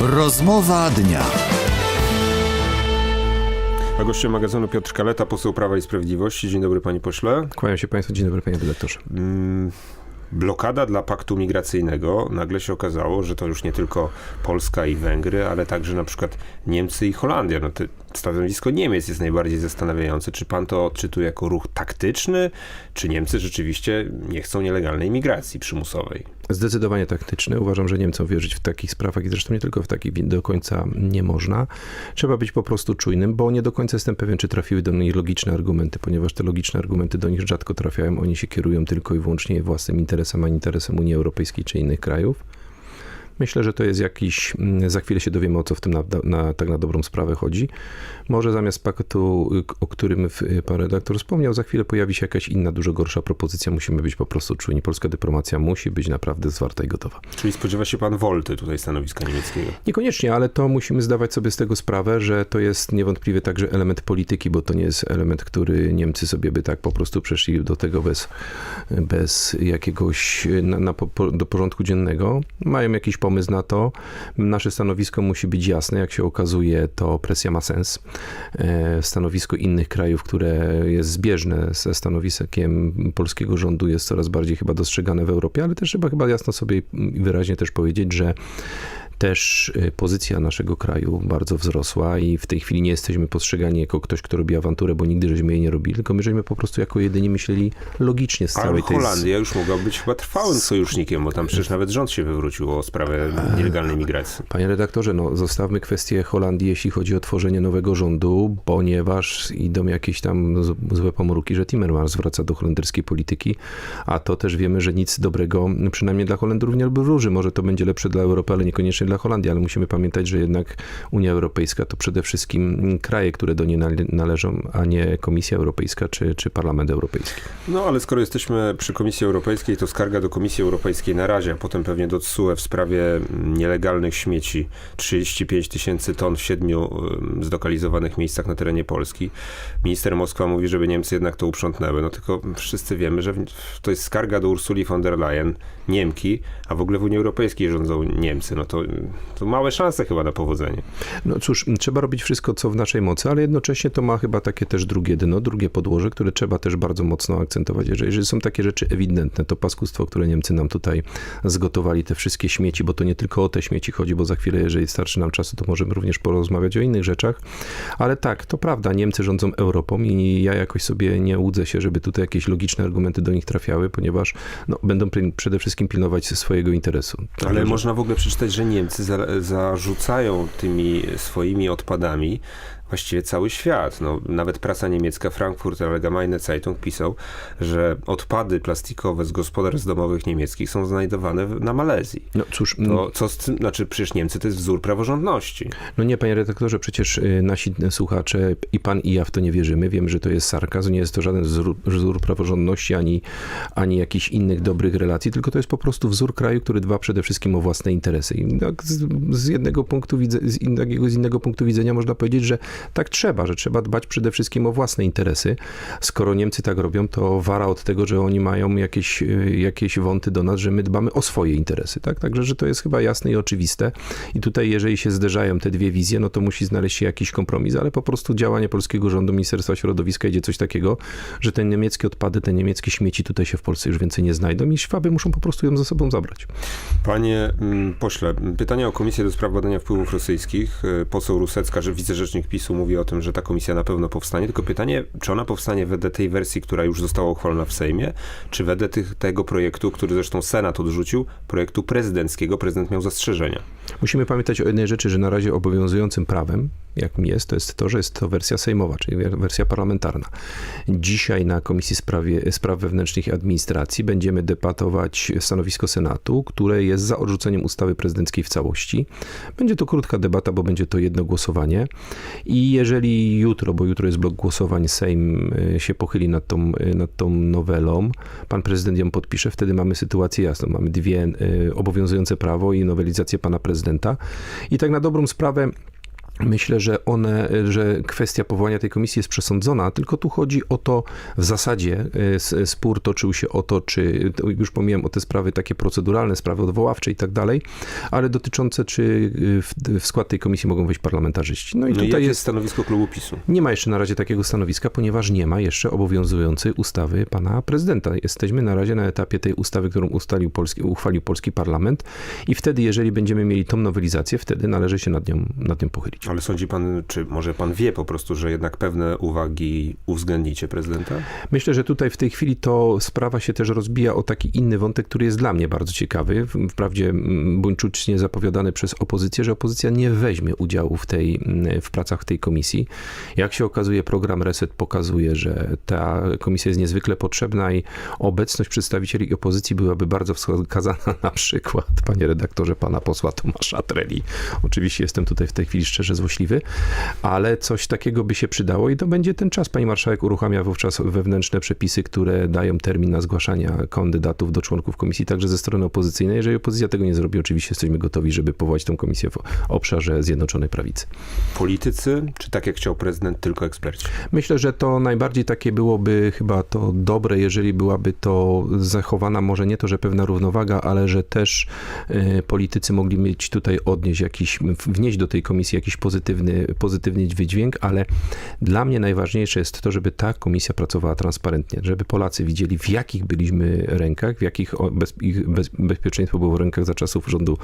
Rozmowa dnia. A gościem magazynu Piotr Kaleta, poseł Prawa i Sprawiedliwości. Dzień dobry panie pośle. Kłaniam się Państwu, dzień dobry panie redaktorze. Mm, blokada dla paktu migracyjnego. Nagle się okazało, że to już nie tylko Polska i Węgry, ale także na przykład Niemcy i Holandia. No, te, stanowisko Niemiec jest najbardziej zastanawiające. Czy pan to odczytuje jako ruch taktyczny, czy Niemcy rzeczywiście nie chcą nielegalnej migracji przymusowej? Zdecydowanie taktyczny. Uważam, że Niemcom wierzyć w takich sprawach i zresztą nie tylko w takich do końca nie można. Trzeba być po prostu czujnym, bo nie do końca jestem pewien, czy trafiły do nich logiczne argumenty, ponieważ te logiczne argumenty do nich rzadko trafiają. Oni się kierują tylko i wyłącznie własnym interesem, a interesem Unii Europejskiej czy innych krajów. Myślę, że to jest jakiś, mm, za chwilę się dowiemy o co w tym na, na, tak na dobrą sprawę chodzi. Może zamiast pakietu, o którym pan redaktor wspomniał, za chwilę pojawi się jakaś inna, dużo gorsza propozycja. Musimy być po prostu czujni. Polska dyplomacja musi być naprawdę zwarta i gotowa. Czyli spodziewa się pan wolty tutaj stanowiska niemieckiego? Niekoniecznie, ale to musimy zdawać sobie z tego sprawę, że to jest niewątpliwie także element polityki, bo to nie jest element, który Niemcy sobie by tak po prostu przeszli do tego bez, bez jakiegoś na, na, do porządku dziennego. Mają jakiś pomysł na to. Nasze stanowisko musi być jasne. Jak się okazuje, to presja ma sens. E, stanowisko innych krajów, które jest zbieżne ze stanowiskiem polskiego rządu, jest coraz bardziej chyba dostrzegane w Europie, ale też trzeba chyba jasno sobie i wyraźnie też powiedzieć, że też y, pozycja naszego kraju bardzo wzrosła i w tej chwili nie jesteśmy postrzegani jako ktoś, kto robi awanturę, bo nigdy żeśmy jej nie robili, tylko my żeśmy po prostu jako jedyni myśleli logicznie z całej tej... Holandia już mogła być chyba trwałym sojusznikiem, bo tam przecież nawet rząd się wywrócił o sprawę nielegalnej migracji. Panie redaktorze, no zostawmy kwestię Holandii, jeśli chodzi o tworzenie nowego rządu, ponieważ idą jakieś tam złe pomruki, że Timmermans wraca do holenderskiej polityki, a to też wiemy, że nic dobrego, przynajmniej dla Holendrów nie wróży. Może to będzie lepsze dla Europy, ale niekoniecznie dla Holandii, ale musimy pamiętać, że jednak Unia Europejska to przede wszystkim kraje, które do niej należą, a nie Komisja Europejska czy, czy Parlament Europejski. No ale skoro jesteśmy przy Komisji Europejskiej, to skarga do Komisji Europejskiej na razie, a potem pewnie do TSUE w sprawie nielegalnych śmieci. 35 tysięcy ton w siedmiu zlokalizowanych miejscach na terenie Polski. Minister Moskwa mówi, żeby Niemcy jednak to uprzątnęły. No tylko wszyscy wiemy, że to jest skarga do Ursuli von der Leyen, Niemki, a w ogóle w Unii Europejskiej rządzą Niemcy. No to to małe szanse chyba na powodzenie. No cóż, trzeba robić wszystko, co w naszej mocy, ale jednocześnie to ma chyba takie też drugie dno, drugie podłoże, które trzeba też bardzo mocno akcentować. Jeżeli, jeżeli są takie rzeczy ewidentne, to paskustwo, które Niemcy nam tutaj zgotowali, te wszystkie śmieci, bo to nie tylko o te śmieci chodzi, bo za chwilę, jeżeli starczy nam czasu, to możemy również porozmawiać o innych rzeczach. Ale tak, to prawda, Niemcy rządzą Europą i ja jakoś sobie nie łudzę się, żeby tutaj jakieś logiczne argumenty do nich trafiały, ponieważ no, będą przede wszystkim pilnować swojego interesu. Ale można w ogóle przeczytać, że Niemcy za, zarzucają tymi swoimi odpadami właściwie cały świat. No, nawet prasa niemiecka Frankfurt Allgemeine Zeitung pisał, że odpady plastikowe z gospodarstw domowych niemieckich są znajdowane na Malezji. No cóż, to co z tym, znaczy przecież Niemcy to jest wzór praworządności. No nie, panie redaktorze, przecież y, nasi słuchacze i pan i ja w to nie wierzymy. Wiemy, że to jest sarkazm, nie jest to żaden wzór, wzór praworządności ani, ani jakichś innych dobrych relacji, tylko to jest po prostu wzór kraju, który dba przede wszystkim o własne interesy. I tak z, z jednego punktu widzenia, z innego, z innego punktu widzenia można powiedzieć, że tak trzeba, że trzeba dbać przede wszystkim o własne interesy. Skoro Niemcy tak robią, to wara od tego, że oni mają jakieś, y, jakieś wąty do nas, że my dbamy o swoje interesy. Tak? Także, że to jest chyba jasne i oczywiste. I tutaj, jeżeli się zderzają te dwie wizje, no to musi znaleźć się jakiś kompromis, ale po prostu działanie polskiego rządu, Ministerstwa Środowiska idzie coś takiego, że te niemieckie odpady, te niemieckie śmieci tutaj się w Polsce już więcej nie znajdą i Szwaby muszą po prostu ją ze sobą zabrać. Panie mm, pośle, pytanie o Komisję do Spraw Badania Wpływów Rosyjskich. Y, poseł Rusecka, że wicerzecznik PiSu mówi o tym, że ta komisja na pewno powstanie, tylko pytanie, czy ona powstanie wedle tej wersji, która już została uchwalona w Sejmie, czy wedle tych, tego projektu, który zresztą Senat odrzucił, projektu prezydenckiego, prezydent miał zastrzeżenia. Musimy pamiętać o jednej rzeczy, że na razie obowiązującym prawem, jak mi jest, to jest to, że jest to wersja sejmowa, czyli wersja parlamentarna. Dzisiaj na Komisji Sprawie, Spraw Wewnętrznych i Administracji będziemy debatować stanowisko Senatu, które jest za odrzuceniem ustawy prezydenckiej w całości. Będzie to krótka debata, bo będzie to jedno głosowanie. I jeżeli jutro, bo jutro jest blok głosowań, Sejm y, się pochyli nad tą, y, nad tą nowelą, pan prezydent ją podpisze, wtedy mamy sytuację jasną. Mamy dwie y, obowiązujące prawo i nowelizację pana prezydenta. I tak na dobrą sprawę Myślę, że one, że kwestia powołania tej komisji jest przesądzona, tylko tu chodzi o to, w zasadzie s- spór toczył się o to, czy, już pomijam o te sprawy takie proceduralne, sprawy odwoławcze i tak dalej, ale dotyczące, czy y, w, w skład tej komisji mogą wejść parlamentarzyści. No i No tutaj jest stanowisko klubu PiSu? nie ma jeszcze na razie takiego stanowiska, ponieważ nie ma jeszcze obowiązującej ustawy pana prezydenta. Jesteśmy na razie na etapie tej ustawy, którą ustalił polski, uchwalił polski parlament i wtedy, jeżeli będziemy mieli tą nowelizację, wtedy należy się nad nią, nad nią pochylić. Ale sądzi pan, czy może pan wie po prostu, że jednak pewne uwagi uwzględnicie prezydenta? Myślę, że tutaj w tej chwili to sprawa się też rozbija o taki inny wątek, który jest dla mnie bardzo ciekawy. Wprawdzie mm, buńczucznie zapowiadany przez opozycję, że opozycja nie weźmie udziału w, tej, mm, w pracach tej komisji. Jak się okazuje, program Reset pokazuje, że ta komisja jest niezwykle potrzebna i obecność przedstawicieli opozycji byłaby bardzo wskazana na przykład, panie redaktorze, pana posła Tomasza Treli. Oczywiście jestem tutaj w tej chwili szczerze złośliwy, ale coś takiego by się przydało i to będzie ten czas. Pani marszałek uruchamia wówczas wewnętrzne przepisy, które dają termin na zgłaszania kandydatów do członków komisji, także ze strony opozycyjnej. Jeżeli opozycja tego nie zrobi, oczywiście jesteśmy gotowi, żeby powołać tą komisję w obszarze Zjednoczonej Prawicy. Politycy, czy tak jak chciał prezydent, tylko eksperci? Myślę, że to najbardziej takie byłoby chyba to dobre, jeżeli byłaby to zachowana może nie to, że pewna równowaga, ale że też e, politycy mogli mieć tutaj odnieść jakiś, wnieść do tej komisji jakiś pozytywny, pozytywny wydźwięk, ale dla mnie najważniejsze jest to, żeby ta komisja pracowała transparentnie, żeby Polacy widzieli w jakich byliśmy rękach, w jakich bez, ich bez, bezpieczeństwo było w rękach za czasów rządu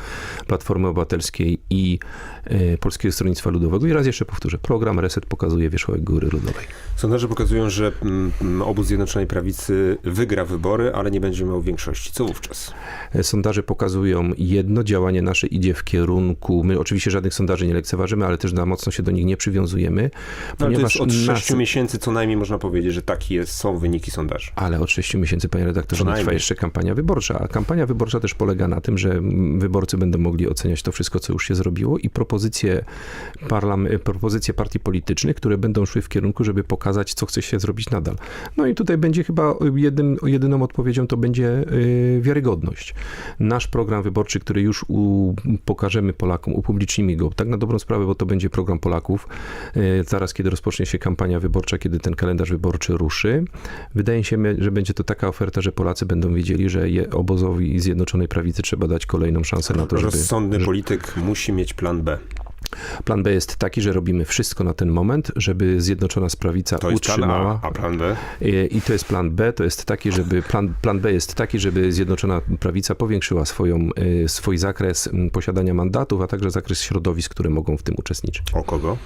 Platformy Obywatelskiej i e, Polskiego Stronnictwa Ludowego. I raz jeszcze powtórzę, program Reset pokazuje wierzchołek Góry Ludowej. Sondaże pokazują, że mm, obóz Zjednoczonej Prawicy wygra wybory, ale nie będzie miał większości. Co wówczas? E, Sondaże pokazują jedno, działanie nasze idzie w kierunku, my oczywiście żadnych sondaży nie lekceważymy, ale też na mocno się do nich nie przywiązujemy, No, ponieważ od nas- sześciu miesięcy co najmniej można powiedzieć, że takie jest, są wyniki sondaży. Ale od 6 miesięcy, panie redaktorze, trwa jeszcze kampania wyborcza. A kampania wyborcza też polega na tym, że wyborcy będą mogli oceniać to wszystko, co już się zrobiło i propozycje, parlam- propozycje partii politycznych, które będą szły w kierunku, żeby pokazać, co chce się zrobić nadal. No i tutaj będzie chyba jednym, jedyną odpowiedzią to będzie y, wiarygodność. Nasz program wyborczy, który już u, pokażemy Polakom, upublicznimy go, tak na dobrą sprawę, bo to będzie program Polaków, y, zaraz kiedy rozpocznie się kampania wyborcza, kiedy ten kalendarz wyborczy ruszy. Wydaje się, że będzie to taka oferta, że Polacy będą wiedzieli, że je, obozowi Zjednoczonej Prawicy trzeba dać kolejną szansę na to, żeby... Rozsądny polityk musi mieć plan B. Plan B jest taki, że robimy wszystko na ten moment, żeby Zjednoczona Prawica To jest plan utrzymała... A, a plan B? I i to jest plan B, to jest taki, żeby plan, plan B jest taki, żeby Zjednoczona Prawica powiększyła swoją, y, swój zakres posiadania mandatów, a także zakres środowisk, które mogą w tym uczestniczyć. O kogo?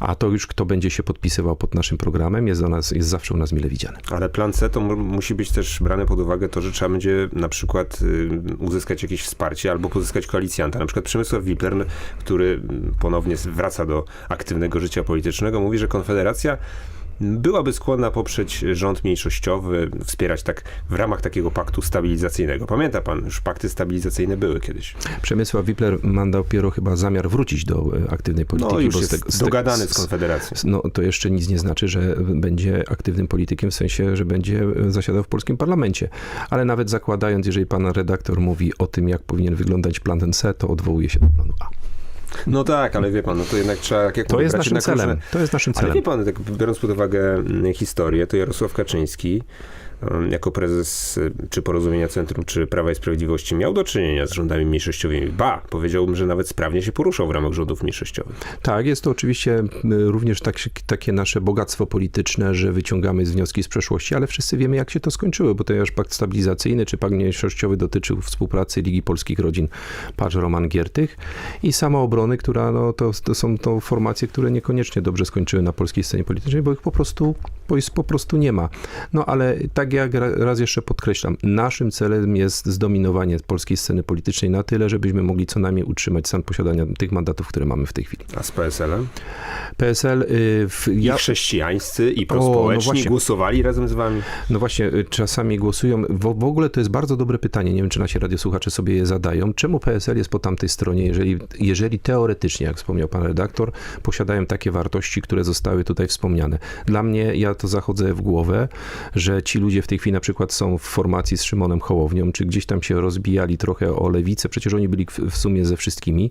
A to już kto będzie się podpisywał pod naszym programem, jest, do nas, jest zawsze u nas mile widziany. Ale plan C to mu- musi być też brane pod uwagę to, że trzeba będzie na przykład y, uzyskać jakieś wsparcie albo pozyskać koalicjanta. Na przykład Przemysław Wiplern, który ponownie wraca do aktywnego życia politycznego, mówi, że Konfederacja byłaby skłonna poprzeć rząd mniejszościowy, wspierać tak w ramach takiego paktu stabilizacyjnego. Pamięta pan, już pakty stabilizacyjne były kiedyś. Przemysław Wipler ma dopiero chyba zamiar wrócić do e, aktywnej polityki. No już bo z jest tego- z dogadany z Konfederacją. No to jeszcze nic nie znaczy, że będzie aktywnym politykiem, w sensie, że będzie zasiadał w polskim parlamencie. Ale nawet zakładając, jeżeli pan redaktor mówi o tym, jak powinien wyglądać plan C, to odwołuje się do planu A. No tak, ale wie pan, no to jednak trzeba, jak To jest naszym celem. różne- To jest naszym Ale celem. wie pan, tak biorąc pod uwagę mm, historię, to Jarosław Kaczyński jako prezes y, czy Porozumienia Centrum, czy Prawa i Sprawiedliwości miał do czynienia z rządami mniejszościowymi. Ba, powiedziałbym, że nawet sprawnie się poruszał w ramach rządów mniejszościowych. Tak, jest to oczywiście również tak, takie nasze bogactwo polityczne, że wyciągamy z wnioski z przeszłości, ale wszyscy wiemy, jak się to skończyło, bo już pakt stabilizacyjny czy pakt mniejszościowy dotyczył współpracy Ligi Polskich Rodzin, patrz Roman Giertych i samoobrony, która no, to, to są to formacje, które niekoniecznie dobrze skończyły na polskiej scenie politycznej, bo ich po prostu, bo ich po prostu nie ma. No ale tak jak ra- raz jeszcze podkreślam, naszym celem jest zdominowanie polskiej sceny politycznej na tyle, żebyśmy mogli co najmniej utrzymać stan posiadania tych mandatów, które mamy w tej chwili. A z PSL-em? PSL, y, w, I ja, chrześcijańscy, i no prospołeczni właśnie. głosowali razem z wami? no właśnie, y, czasami głosują, w, w ogóle to jest bardzo dobre pytanie, nie wiem, czy nasi radiosłuchacze sobie je zadają, czemu PSL jest po tamtej stronie, jeżeli, jeżeli teoretycznie, jak wspomniał pan redaktor, posiadają takie wartości, które zostały tutaj wspomniane. Dla mnie, ja to zachodzę w głowę, że ci ludzie ludzie w tej chwili na przykład są w formacji z Szymonem Hołownią, czy gdzieś tam się rozbijali trochę o lewicę, przecież oni byli w, sumie ze wszystkimi.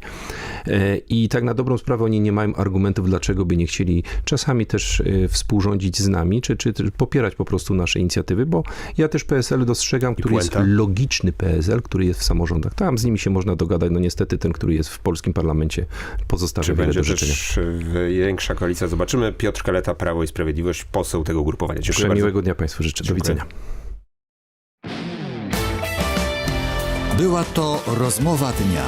E, I tak na dobrą sprawę oni nie mają argumentów, dlaczego by nie chcieli czasami też e, współrządzić z nami, czy, czy, popierać po prostu nasze inicjatywy, bo ja też PSL dostrzegam, który jest logiczny PSL, który jest w samorządach. Tam z nimi się można dogadać, no niestety ten, który jest w polskim parlamencie pozostawia Czy wiele do życzenia. y, większa koalicja? Zobaczymy. Piotr Kaleta, Prawo i Sprawiedliwość, poseł tego ugrupowania. Dziękuję bardzo. Przemiłego dnia Państwu życzę. Do Dziękuję. Była to rozmowa dnia.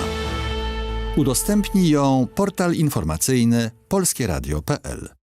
Udostępnij ją portal informacyjny polskieradio.pl.